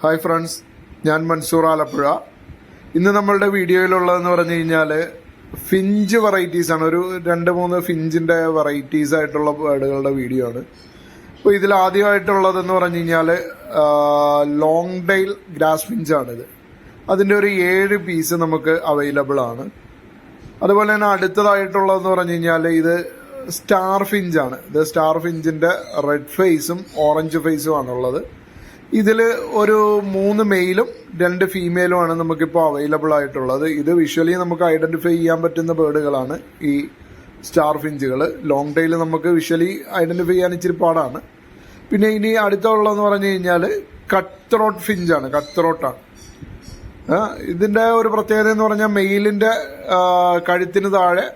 Hi friends ഞാൻ മൻസൂർ ആലപ്പുഴ. ഇന്ന് നമ്മളുടെ വീഡിയോയിലുള്ളതെന്ന് പറഞ്ഞു കഴിഞ്ഞാൽ ഫിഞ്ച് വെറൈറ്റീസ് ആണ്. ഒരു രണ്ട് മൂന്ന് ഫിഞ്ചിന്റെ വെറൈറ്റീസ് ആയിട്ടുള്ള ബേഡുകളുടെ വീഡിയോ ആണ്. അപ്പോൾ ഇതിൽ ആദ്യമായിട്ടുള്ളതെന്ന് പറഞ്ഞു കഴിഞ്ഞാൽ ലോങ് ഡെയിൽ ഗ്രാസ് ഫിഞ്ചാണിത് അതിന്റെ ഒരു ഏഴ് പീസ് നമുക്ക് അവൈലബിൾ ആണ്. അതുപോലെ തന്നെ അടുത്തതായിട്ടുള്ളതെന്ന് പറഞ്ഞു കഴിഞ്ഞാൽ ഇത് സ്റ്റാർ ഫിഞ്ച് ആണ്. ഇത് സ്റ്റാർ ഫിഞ്ചിന്റെ റെഡ് ഫേസും ഓറഞ്ച് ഫേസും ആണുള്ളത്. ഇതിൽ ഒരു മൂന്ന് മെയിലും രണ്ട് ഫീമെയിലും ആണ് നമുക്കിപ്പോൾ അവൈലബിൾ ആയിട്ടുള്ളത്. ഇത് വിഷ്വലി നമുക്ക് ഐഡന്റിഫൈ ചെയ്യാൻ പറ്റുന്ന ബേഡുകളാണ് ഈ സ്റ്റാർ ഫിഞ്ചുകൾ ലോങ് ടൈൽ നമുക്ക് വിഷ്വലി ഐഡന്റിഫൈ ചെയ്യാൻ ഇച്ചിരി പാടാണ്. പിന്നെ ഇനി അടുത്തുള്ളതെന്ന് പറഞ്ഞു കഴിഞ്ഞാൽ കട്ട് ത്രോട്ട് ഫിഞ്ചാണ് കട്ട് ത്രോട്ടാണ് ഇതിന്റെ ഒരു പ്രത്യേകത എന്ന് പറഞ്ഞാൽ മെയിലിന്റെ കഴുത്തിന് താഴെ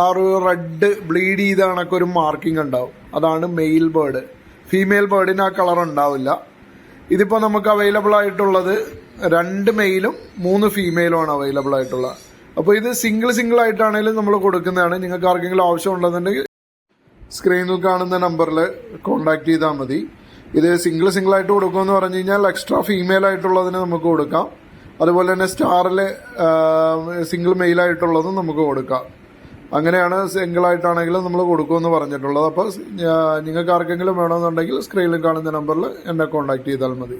ആ ഒരു റെഡ് ബ്ലീഡ് ചെയ്ത കണക്കൊരു മാർക്കിംഗ് ഉണ്ടാവും. അതാണ് മെയിൽ ബേർഡ് ഫീമെയിൽ ബേർഡിന് ആ കളർ ഉണ്ടാവില്ല. ഇതിപ്പോൾ നമുക്ക് അവൈലബിൾ ആയിട്ടുള്ളത് രണ്ട് മെയിലും മൂന്ന് ഫീമെയിലും ആണ് അവൈലബിൾ ആയിട്ടുള്ളത് അപ്പോൾ ഇത് സിംഗിൾ സിംഗിൾ ആയിട്ടാണെങ്കിലും നമ്മൾ കൊടുക്കുന്നതാണ്. നിങ്ങൾക്ക് ആർക്കെങ്കിലും ആവശ്യം ഉണ്ടെന്നുണ്ടെങ്കിൽ സ്ക്രീനിൽ കാണുന്ന നമ്പറിൽ കോൺടാക്ട് ചെയ്താൽ മതി. ഇത് സിംഗിൾ സിംഗിൾ ആയിട്ട് കൊടുക്കുമെന്ന് പറഞ്ഞു കഴിഞ്ഞാൽ എക്സ്ട്രാ ഫീമെയിൽ ആയിട്ടുള്ളതിന് നമുക്ക് കൊടുക്കാം. അതുപോലെ തന്നെ സ്റ്റാറിൽ സിംഗിൾ മെയിൽ ആയിട്ടുള്ളതും നമുക്ക് കൊടുക്കാം. അങ്ങനെയാണ് സിംഗിൾ ആയിട്ടാണെങ്കിലും നമ്മൾ കൊടുക്കുമെന്ന് പറഞ്ഞിട്ടുള്ളത്. അപ്പോൾ നിങ്ങൾക്ക് ആർക്കെങ്കിലും വേണമെന്നുണ്ടെങ്കിൽ സ്ക്രീനിൽ കാണുന്ന നമ്പറിൽ എന്നെ കോൺടാക്ട് ചെയ്താൽ മതി.